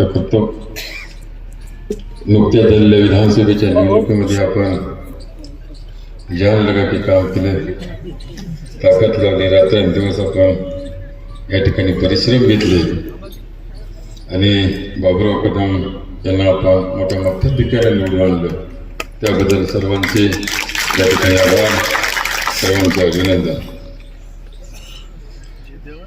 व्यक्त करतो नुकत्याच झालेल्या विधानसभेच्या निवडणुकीमध्ये आपण जान लगा की काम केलं ताकद लावली रात्रंदिवस आपण या ठिकाणी परिश्रम घेतले. आणि बाबुराव कदम यांना आपण मोठ्या मताधिकाऱ्या निवडून आणलं. त्याबद्दल सर्वांचे या ठिकाणी आभार. सर्वांचे अभिनंदन.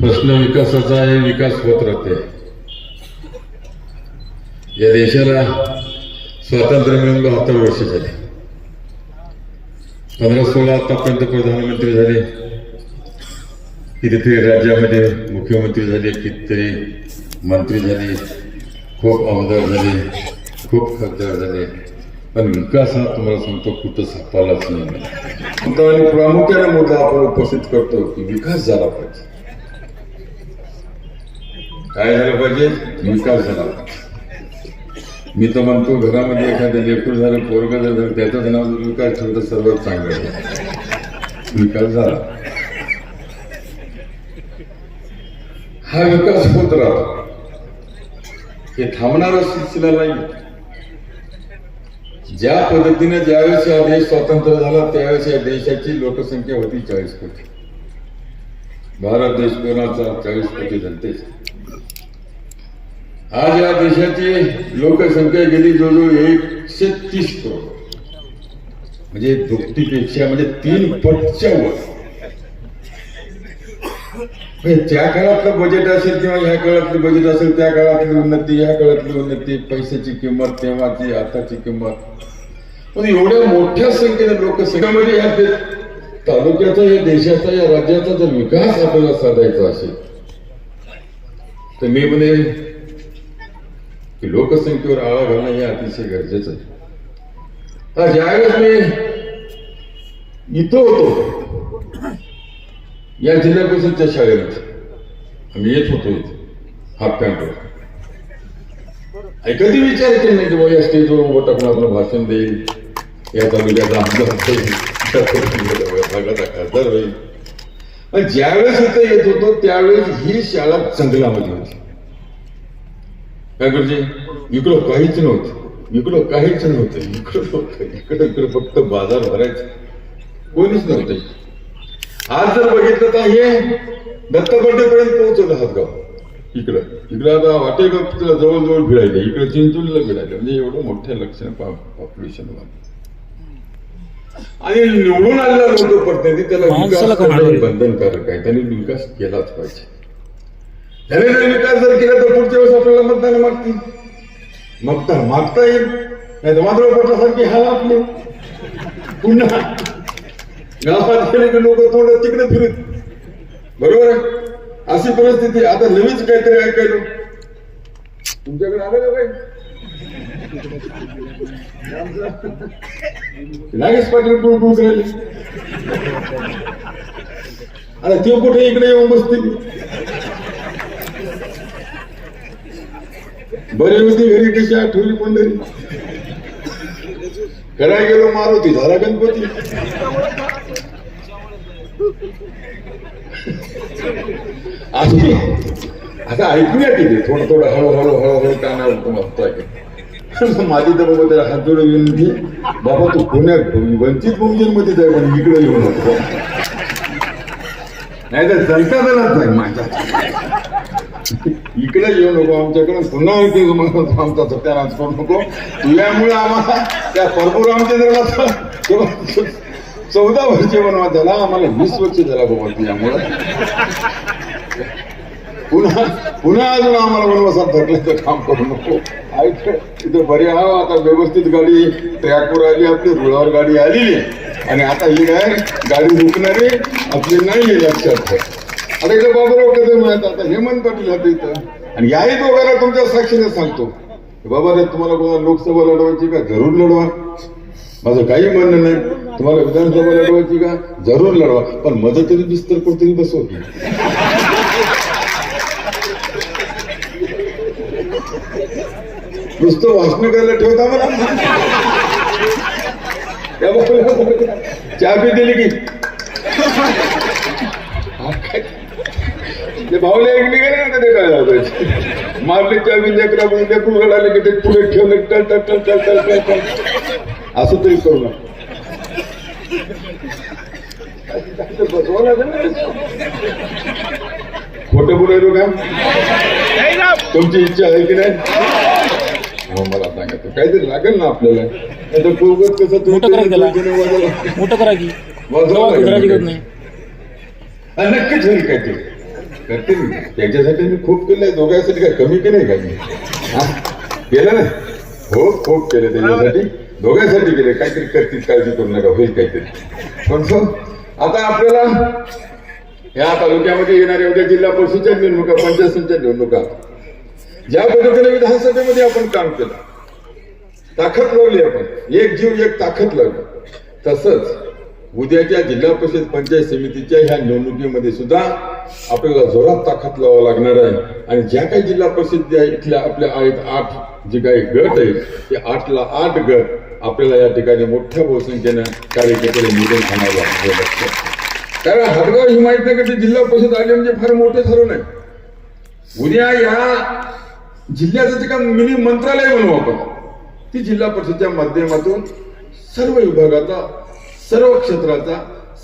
प्रश्न विकासाचा आहे विकास होत राहते. या देशाला स्वातंत्र्य मिळून बहात्तर वर्ष झाले. पंधरा सोळा आतापर्यंत प्रधानमंत्री झाले. कितीतरी राज्यामध्ये मुख्यमंत्री झाले कितीतरी मंत्री झाले खूप आमदार झाले खूप खासदार झाले. पण विकास हा तुम्हाला सांगतो कुठं सापडलाच नाही. आणि प्रामुख्याने मुद्दा आपण उपस्थित करतो की विकास झाला पाहिजे. काय झालं पाहिजे? विकास झाला पाहिजे. मी तर म्हणतो घरामध्ये एखादं लेकूर झालं पोरग जर झालं त्याचंच नाव जर विकास ठेवलं सर्वात चांगलं विकास झाला. हा विकास होत राहतो. हे थांबणारा सिलसिला नाही. ज्या पद्धतीने ज्यावेळेस हा देश स्वतंत्र झाला त्यावेळेस या देशाची लोकसंख्या होती चाळीस कोटी. भारत देश कोणाचा? चाळीस कोटी जनतेचा. आज या देशाची लोकसंख्या गेली जवळजवळ एकशे तीस करोड. म्हणजे दुपटीपेक्षा म्हणजे तीन पटच्या वर. म्हणजे त्या काळातलं बजेट असेल किंवा ह्या काळातलं बजेट असेल त्या काळातली उन्नती ह्या काळातली उन्नती पैशाची किंमत तेव्हाची आताची किंमत. पण एवढ्या मोठ्या संख्येने लोकसंख्येमध्ये या तालुक्याचा या देशाचा या राज्याचा जर विकास आपल्याला साधायचा असेल तर मी म्हणे की लोकसंख्येवर आळा घालणं हे अतिशय गरजेचं आहे. ज्यावेळेस मी इथं होतो या जिल्हा परिषदच्या शाळेमध्ये आम्ही येत होतो इथे हाफ पॅन्टवर कधी विचार केला नाही की बाबा या स्टेजवर उभं टाकून आपलं भाषण देईल या तालुक्याचा आमदार भागाचा खासदार होईल. ज्यावेळेस इथं येत होतो त्यावेळेस ही शाळा जंगलामध्ये होती. काय करते? इकडं काहीच नव्हतं. इकडं काहीच नव्हतं. इकडं इकडं इकडं फक्त बाजार भरायचं. कोणीच नव्हतं आज जर बघितलं तर हे दत्तबड्डेपर्यंत पोहोचवलं हातगाव. इकडं. इकडं आता वाटेगाव तिला जवळजवळ भिडायले. इकडे चिंचोलीला भिडायले. म्हणजे एवढं मोठ्या लक्षण पॉप्युलेशन आणि निवडून आलेला लोक प्रतिनिधी त्याला विकास? बंधनकारक आहे. त्यांनी विकास केलाच पाहिजे. त्याने जर विकास जर केला तर पुढच्या वेळेस आपल्याला मतदान मागतील. मागता मागता येईल. नाही तर वादळ पोटासारखी हाल आपले. पुन्हा गावात गेले की लोक तोंड तिकडे फिरत. बरोबर आहे? अशी परिस्थिती. आता नवीच काहीतरी ऐकायलो. तुमच्याकडे आलं का काही? नागेश पाटील टूळ टूळ करायले आता ते कुठे इकडे येऊन बसतील? बरी होते घरी कशी आठवली पंढरी कराय गेलो मारुती झाला गणपती. अशी आता ऐकूया तिथे थोडं थोडं हळूहळू हळूहळू काना म्हणतोय माझी तर बाबा त्याला हात जोडून विनंती बाबा तू पुण्यात वंचित बहुजनमध्ये जाय पण इकडे येऊ नको. नाही तर जनता दलात नाही माझ्या. इकडे येऊ नको आमच्याकडे पुन्हा आणखी आमचा सत्यानाश करू नको. तुझ्यामुळे आम्हाला त्या परशुरामच्या जरा चौदा वर्ष बनवा त्याला. आम्हाला वीस वर्ष झाला बाबा तुझ्यामुळे. पुन्हा पुन्हा अजून आम्हाला वनवासात धरल्याचं काम करू नको. ऐक तिथे बरे आहो. आता व्यवस्थित गाडी ट्रॅकवर आली आपली रुळावर गाडी आलेली आणि आता ही काय? गाडी रुकणारी आपली नाही आहे लक्षात. आता इथे बाबूराव कदम माहीत आता हेमंत पाटील होते इथं. आणि याही दोघांना तुमच्या साक्षीने सांगतो. बाबा रे तुम्हाला कोणा लोकसभा लढवायची का? जरूर लढवा. माझं काही म्हणणं नाही. तुम्हाला विधानसभा लढवायची का? जरूर लढवा. पण मदत तरी बिस्तर कुठतरी बसव. की नुसतं वाचणी करायला ठेवता मला त्या बाबा चहा पी दिली की. ते भाऊला एक निघाले ते काय मारले चावी लेकरा म्हणून लेकरू रडायला की ते पुढे ठेवलं टल टल टल टल टल टल टल असं तरी करू नका. ना. खोटं बोलायलो का? तुमची इच्छा आहे की नाही? हो मला सांगा काहीतरी लागेल ना आपल्याला. मोठं करा की नक्कीच होईल काय ते. करते मी त्याच्यासाठी मी खूप केलंय. दोघांसाठी काय कमी केलंय काय मी केलं ना? हो खूप केलं त्याच्यासाठी. दोघांसाठी केलं काहीतरी करतील काळजी करू नका. होईल काहीतरी. पण सो आता आपल्याला या तालुक्यामध्ये येणाऱ्या उद्या जिल्हा परिषदच्या निवडणुका पंचायत समितीच्या निवडणुका. ज्या पद्धतीने विधानसभेमध्ये आपण काम केलं ताकद लावली आपण. एक जीव एक ताकद लावली. तसंच उद्याच्या जिल्हा परिषद पंचायत समितीच्या ह्या निवडणुकीमध्ये सुद्धा आपल्याला जोरात ताकद लावावं लागणार आहे. आणि ज्या काही जिल्हा परिषद इथल्या आपल्या आहेत आठ जे काही गट आहेत ते आठला आठ गट आपल्याला या ठिकाणी मोठ्या बहुसंख्येनं कार्यकर्त्याला निवडून आणावं लागतं कारण हदगाव हिमायतनगरचे जिल्हा परिषद आले म्हणजे फार मोठे ठरवून आहे. उद्या या जिल्ह्याचं जे का मिनी मंत्रालय म्हणू आपण ती जिल्हा परिषदच्या माध्यमातून सर्व विभागाचा सर्व क्षेत्राचा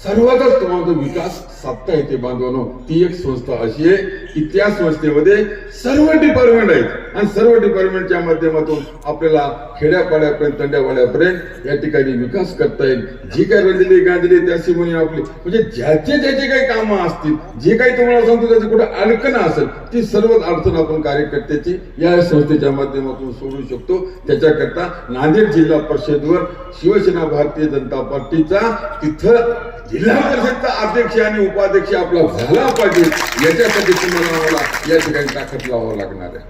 सर्वातच तुम्हाला विकास साधता येते बांधवानो. ती एक संस्था अशी आहे इतिहास संस्थेमध्ये सर्व डिपार्टमेंट आहेत. आणि सर्व डिपार्टमेंटच्या माध्यमातून आपल्याला खेड्यापाड्यापर्यंत तंड्यापाड्यापर्यंत या ठिकाणी विकास करता येईल. जी काय रंजली गांजली त्याची म्हणे आपली म्हणजे ज्याचे ज्याचे काही कामं असतील जे काही तुम्हाला सांगतो त्याची कुठं अडचण असेल ती सर्वच अडचण आपण कार्यकर्त्याची या संस्थेच्या माध्यमातून सोडू शकतो. त्याच्याकरता नांदेड जिल्हा परिषदवर शिवसेना भारतीय जनता पार्टीचा तिथं जिल्हा परिषदचा अध्यक्ष आणि उपाध्यक्ष आपला झाला पाहिजे. याच्यासाठी तुम्हाला आम्हाला या ठिकाणी ताकद लावावं लागणार आहे.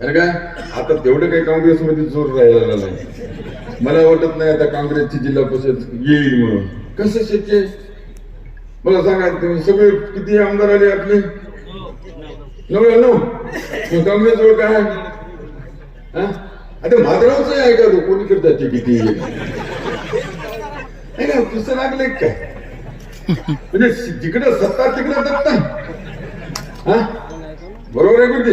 अरे काय आता तेवढं काही काँग्रेसमध्ये जोर राहिलेला नाही. मला वाटत नाही आता काँग्रेसची जिल्हा परिषद येईल म्हणून. कसं शक्य मला सांगा तुम्ही सगळे किती आमदार आले आपले? नऊ नऊ मग काय आहे? हा? आता माधरावच आहे का तो कोणी करतात ते किती नाही का? पुस्तक लागले काय म्हणजे जिकडे सत्ता तिकडे दत्ता. हा? बरोबर आहे कुठे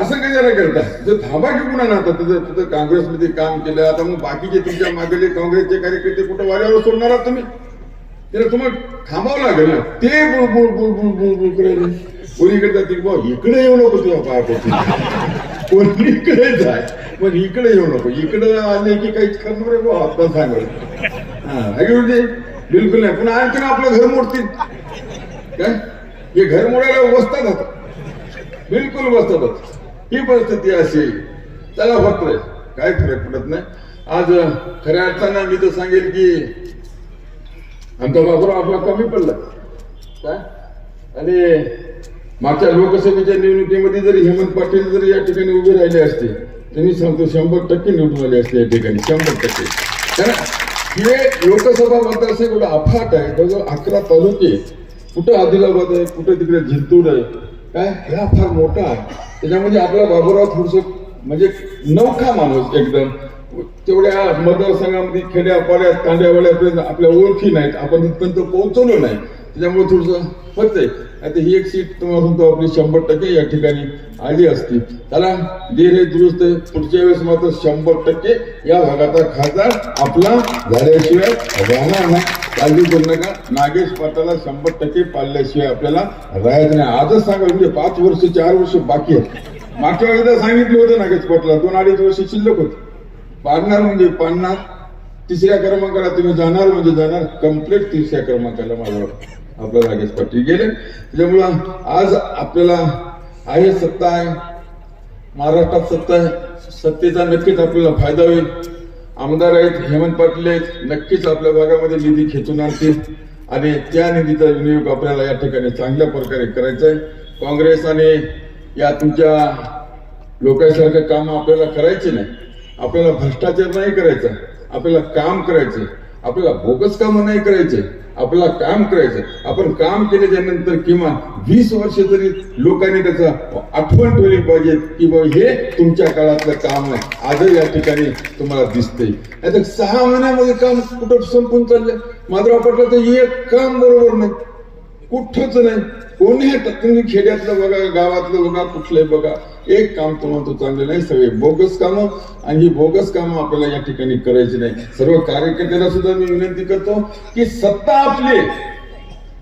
असं काही जरा करता जर थांबा की पुन्हा ना आता तुझं तुझं काँग्रेसमध्ये काम केलं आता मग बाकीचे तुमच्या मागेले काँग्रेसचे कार्यकर्ते कुठं वाऱ्यावर सोडणार आहात तुम्ही? त्याला तुम्हाला थांबावं लागेल ना. ते बुळ बुळ बुळ बुळ बुळ करायला कोणी करतात बा इकडे येऊ नको तुला पाय पडते कोणीकडे जाय? पण इकडे येऊ नको. इकडे आले की काहीच करणार रे बा आता सांगत हा बिलकुल नाही. पुन्हा आणखीन आपलं घर मोडतील. काय? हे घर मोडायला बसतात बिलकुल बसतात ही परिस्थिती अशी त्याला फक्त काय फरक पडत नाही. आज खऱ्या अर्थानं मी तर सांगेल की आमचा बाबूराव आपला कमी पडला. काय? आणि मागच्या लोकसभेच्या निवडणुकीमध्ये जरी हेमंत पाटील जरी या ठिकाणी उभे राहिले असते तर मी सांगतो शंभर टक्के निवडून आले असते या ठिकाणी. शंभर टक्के. कारण हे लोकसभा मतदारसंघ एवढं अफाट आहे. जवळजवळ अकरा तालुके कुठं आदिलाबाद आहे कुठं तिकडे जिंतूर आहे काय? ह्या फार मोठा आहे. त्याच्यामध्ये आपला बाबूराव थोडस म्हणजे नवखा माणूस एकदम. तेवढ्या मतदारसंघामध्ये खेड्या पाड्यात तांड्यावाड्यापर्यंत आपल्या ओळखी नाहीत. आपण तिथपर्यंत पोहोचवलो नाही. त्याच्यामुळे थोडंसं होतंय. आता ही एक सीट तुम्हाला आपली शंभर टक्के या ठिकाणी आली असती. त्याला देर हे दुरुस्त आहे. पुढच्या वेळेस मात्र शंभर टक्के या भागाचा खासदार आपला झाल्याशिवाय राहणार नाही. काळजी करू नका. नागेश पाटाला शंभर टक्के पाळल्याशिवाय आपल्याला राहायचं नाही. आजच सांगा म्हणजे पाच वर्ष चार वर्ष बाकी आहेत. मागच्या वेळेला सांगितलं होतं नागेश पाटला दोन अडीच वर्ष शिल्लक होते. पाडणार म्हणजे पाडणार. तिसऱ्या क्रमांकाला तुम्ही जाणार म्हणजे जाणार कंप्लीट तिसऱ्या क्रमांकाला माझ्या आपल्या रागेश पाटील गेले. त्याच्यामुळं आज आपल्याला आहे सत्ता आहे. महाराष्ट्रात सत्ता आहे. सत्तेचा नक्कीच आपल्याला फायदा होईल. आमदार आहेत हेमंत पाटील आहेत. नक्कीच आपल्या भागामध्ये निधी खेचून आणतील. आणि त्या निधीचा विनियोग आपल्याला या ठिकाणी चांगल्या प्रकारे करायचा आहे. काँग्रेस आणि या तुमच्या लोकांसारखं काम आपल्याला करायचे नाही. आपल्याला भ्रष्टाचार नाही करायचा. आपल्याला काम करायचे आपल्याला बोगस कामं नाही करायचे. आपल्याला काम करायचं आपण काम केल्याच्यानंतर किंवा वीस वर्ष तरी लोकांनी त्याचा आठवण ठेवली पाहिजे की बाबा हे तुमच्या काळातलं काम आहे. आजही या ठिकाणी तुम्हाला दिसते आता सहा महिन्यामध्ये काम कुठं संपून चाललंय? माधवराव पाटलाचं एक काम बरोबर नाही. कुठंच नाही. कोणी तुम्ही खेड्यातलं बघा गावातलं बघा कुठलंही बघा एक काम तुम्हाला चांगलं नाही सगळे बोगस कामं आणि ही बोगस कामं आपल्याला या ठिकाणी करायची नाही. सर्व कार्यकर्त्याला सुद्धा मी विनंती करतो की सत्ता आपली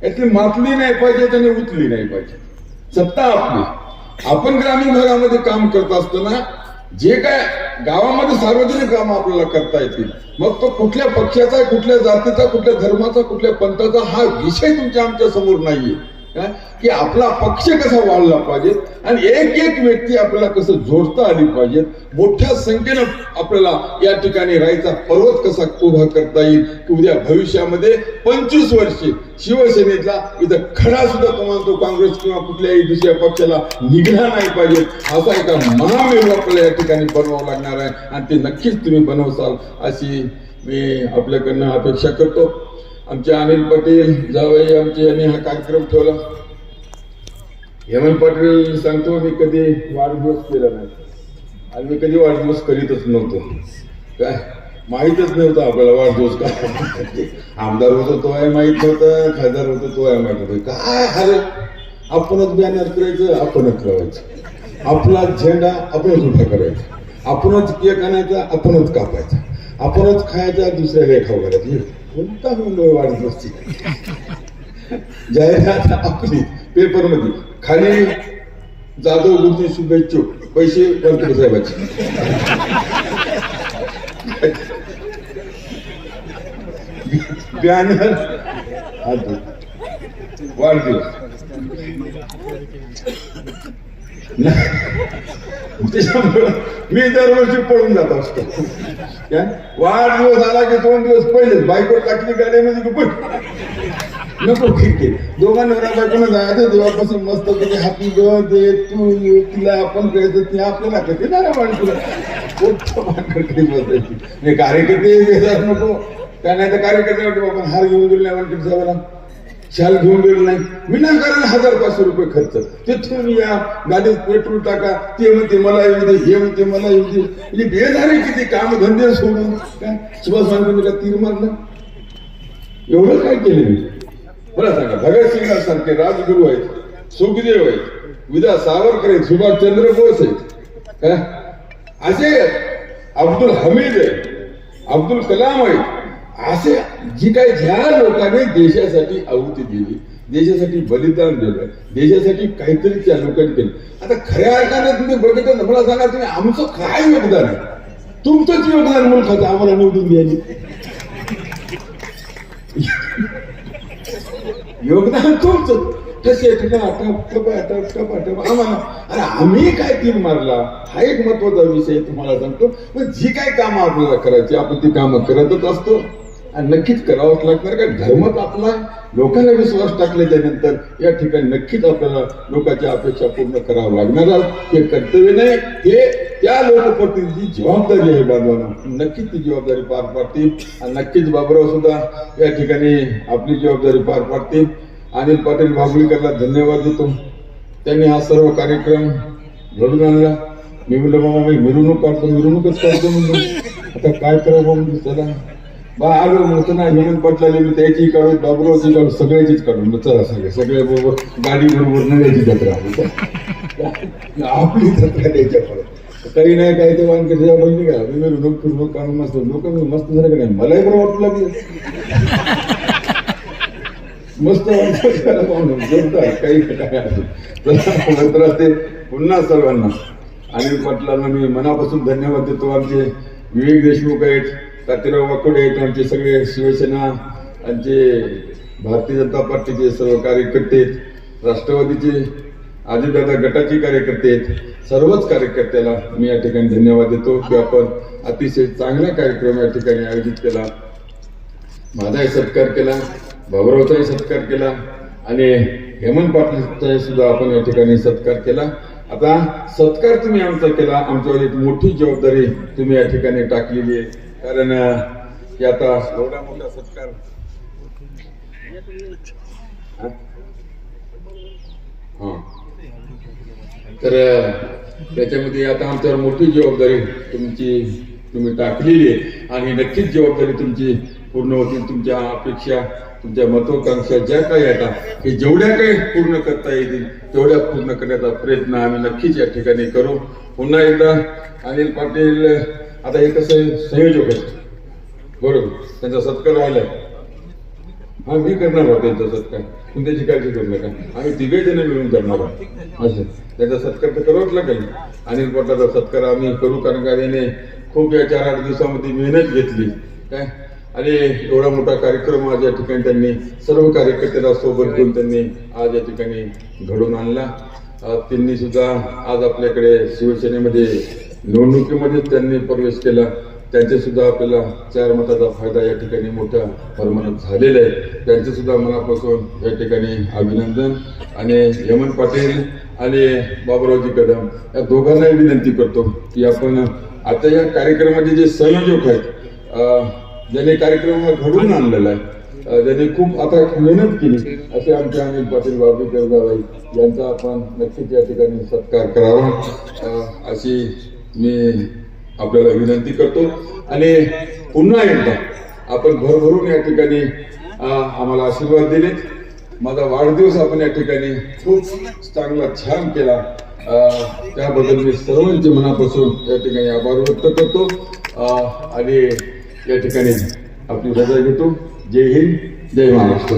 यातली मातली नाही पाहिजे त्याने उतली नाही पाहिजे. सत्ता आपली आपण ग्रामीण भागामध्ये काम करत असताना जे काय गावामध्ये सार्वजनिक काम आपल्याला करता येतील मग तो कुठल्या पक्षाचा कुठल्या जातीचा कुठल्या धर्माचा कुठल्या पंथाचा हा विषय तुमच्या आमच्यासमोर नाहीये. की आपला पक्ष कसा वाढला पाहिजे आणि एक एक व्यक्ती आपल्याला कसं जोडता आली पाहिजे मोठ्या संख्येनं आपल्याला या ठिकाणी राहायचा पर्वत कसा उभा करता येईल की उद्या भविष्यामध्ये पंचवीस वर्षे शिवसेनेतला इथं खडा सुद्धा तुम्हाला तो काँग्रेस किंवा कुठल्याही दुसऱ्या पक्षाला निघला नाही पाहिजे असा एका महामेरू आपल्याला या ठिकाणी बनवावं लागणार आहे. आणि ते नक्कीच तुम्ही बनवसाल अशी मी आपल्याकडनं अपेक्षा करतो. आमचे अनिल पाटील जावई आमचे यांनी हा कार्यक्रम ठेवला. हेमंत पाटील सांगतो मी कधी वाढदिवस केला नाही. आणि मी कधी वाढदिवस करीतच नव्हतो. काय? माहीतच नव्हतं आपल्याला वाढदिवस काय आमदार होतो तो आहे माहीत नव्हतं खासदार होतो तो आहे माहीत नव्हतं. काय अरे आपणच बॅनर करायचं आपणच लावायचं. आपला झेंडा आपणच उभा करायचा. आपणच केक आणायचा आपणच कापायचा. आपणच खायचा दुसऱ्याला खाऊ करायचं कोणता म्हणलो वाढदिवसची जाहिरात आपली पेपरमध्ये खाली जाधव गुरुजी शुभेच्छुक पैसे वर्तुळ साहेबांचे. बॅनर. वाढदिवस. त्याच्यामुळं मी दरवर्षी पळून जात असतो. वाढदिवस आला की दोन दिवस पहिलेच. बायको टाकली गाड्यामध्ये की पण नको ठीक आहे दोघांना बायकोनं जायचं तेव्हापासून मस्त पैकी हॅपी बर्थडे तू यू तिला आपण करायचं ते आपल्याला कधी ना बायकोला कोणतं माणकडे बसायची. कार्यकर्ते नको. त्यांना नाही तर कार्यकर्ते वाटते आपण हार घेऊन गेले म्हणतो शाल घेऊन गेलो नाही. विनाकारण हजार पाचशे रुपये खर्च. तिथून या गाडीत पेट्रोल टाका. ते म्हणते मला येऊ दे हे म्हणते मला येऊ दे. म्हणजे बेजारी किती काम धंदे सोडून काय सुभाष का तीर मारलं. एवढं काय केलं मी? मला सांगा भगतसिंग सारखे राजगुरू आहेत सुखदेव आहेत विदा सावरकर आहेत सुभाषचंद्र बोस आहेत. काय असे अब्दुल हमीद आहेत अब्दुल कलाम आहेत. असे जी काही ज्या लोकांनी देशासाठी आहुती दिली देशासाठी बलिदान दिलं देशासाठी काहीतरी त्या लोकांनी केलं. आता खऱ्या अर्थाने तुम्ही बघितलं मला सांगा तुम्ही आमचं काय योगदान आहे? तुमचंच योगदान मुलखाचं आम्हाला निवडून द्यायची योगदान तुमचं कसे आम्हाला. अरे आम्ही काय तीन मारला? हा एक महत्त्वाचा विषय तुम्हाला सांगतो. पण जी काय कामं आपल्याला करायची आपण ती कामं करतच असतो. आणि नक्कीच करावंच लागणार कारण धर्मच आपला लोकांना विश्वास टाकल्याच्या नंतर या ठिकाणी नक्कीच आपल्याला लोकांच्या अपेक्षा पूर्ण करावं लागणार हे कर्तव्य नाही हे त्या लोकप्रतिनिधीची जबाबदारी आहे बांधवांना नक्कीच ती जबाबदारी पार पाडतील. आणि नक्कीच बाबराव सुद्धा या ठिकाणी आपली जबाबदारी पार पाडतील. अनिल पाटील बाबुळीकरला धन्यवाद देतो. त्यांनी हा सर्व कार्यक्रम घडून आणला. मी म्हणलं बाबा मी मिरवणूक काढतो मिरवणूकच काढतो म्हणून. आता काय करावं म्हणून चला. बा आलो म्हणतो ना म्हणून पाटलाले मी त्याची काढू बाबुरावची काढू सगळ्याचीच काढू मग चला सगळे सगळे बरोबर गाडी बरोबर नव्याची जत्रा आपली जत्रा द्यायच्या परत काही नाही काही ते वाण जेव्हा बघली का मी मिरवणूक फिरवणूक काढून मस्त लोक मस्त झालं का नाही. मलाही बरं वाटू लागलं मस्त वाटतं काही काय नंतर ते पुन्हा सर्वांना. आणि पाटलांना मी मनापासून धन्यवाद देतो. आमचे विवेक देशमुख आहेत. तातीराव वाकोडे आहेत आमचे सगळे शिवसेना आमचे भारतीय जनता पार्टीचे सर्व कार्यकर्ते राष्ट्रवादीचे आदिदादा गटाचे कार्यकर्ते आहेत. सर्वच कार्यकर्त्याला मी या ठिकाणी धन्यवाद देतो की आपण अतिशय चांगला कार्यक्रम या ठिकाणी आयोजित केला. माझाही सत्कार केला भाऊरावचाही सत्कार केला आणि हेमंत पाटीलचाही सुद्धा आपण या ठिकाणी सत्कार केला. आता सत्कार तुम्ही आमचा केला. आमच्यावर एक मोठी जबाबदारी तुम्ही या ठिकाणी टाकलेली आहे. कारण आता एवढा मोठा सत्कार. हा? तर त्याच्यामध्ये आता आमच्यावर मोठी जबाबदारी तुमची तुम्ही टाकलेली आहे. आणि नक्कीच जबाबदारी तुमची पूर्ण होतील. तुमच्या अपेक्षा तुमच्या महत्वाकांक्षा ज्या काही आता हे जेवढ्या काही पूर्ण करता येतील तेवढ्या पूर्ण करण्याचा प्रयत्न आम्ही नक्कीच या ठिकाणी करू. पुन्हा एकदा अनिल पाटील आता हे कसं संयोजक आहेत? बरोबर. त्यांचा सत्कार व्हायला हा मी करणार आहोत त्यांचा सत्कार. तुम्ही त्याची काळजी करू नका. आम्ही तिघे जण मिळून करणार आहोत. असं. त्याचा सत्कार तर करावाच लागेल. अनिल पाटलाचा सत्कार आम्ही करू कारण का त्याने खूप या चार आठ दिवसामध्ये मेहनत घेतली. काय? आणि एवढा मोठा कार्यक्रम आज या ठिकाणी त्यांनी सर्व कार्यकर्त्याला सोबत घेऊन त्यांनी आज या ठिकाणी घडून आणला. त्यांनी सुद्धा आज आपल्याकडे शिवसेनेमध्ये निवडणुकीमध्ये त्यांनी प्रवेश केला. त्यांचे सुद्धा आपल्याला चार मताचा फायदा या ठिकाणी मोठ्या प्रमाणात झालेला आहे. त्यांचे सुद्धा मनापासून या ठिकाणी अभिनंदन आणि यमन पाटील आणि बाबुरावजी कदम या दोघांनाही विनंती करतो की आपण आता या कार्यक्रमाचे जे संयोजक आहेत ज्यांनी कार्यक्रम हा घडवून आणलेला आहे अं, ज्यांनी खूप आता मेहनत केली असे आमचे अनिल पाटील बाबी जावई यांचा आपण नक्कीच या ठिकाणी सत्कार करावा अशी मी आपल्याला विनंती करतो. आणि पुन्हा एकदा आपण भरभरून या ठिकाणी आम्हाला आशीर्वाद दिलेत माझा वाढदिवस आपण या ठिकाणी खूप चांगला छान केला. त्याबद्दल मी सर्वांचे मनापासून या ठिकाणी आभार व्यक्त करतो. आणि या ठिकाणी आपली रजा घेतो. जय हिंद जय महाराष्ट्र.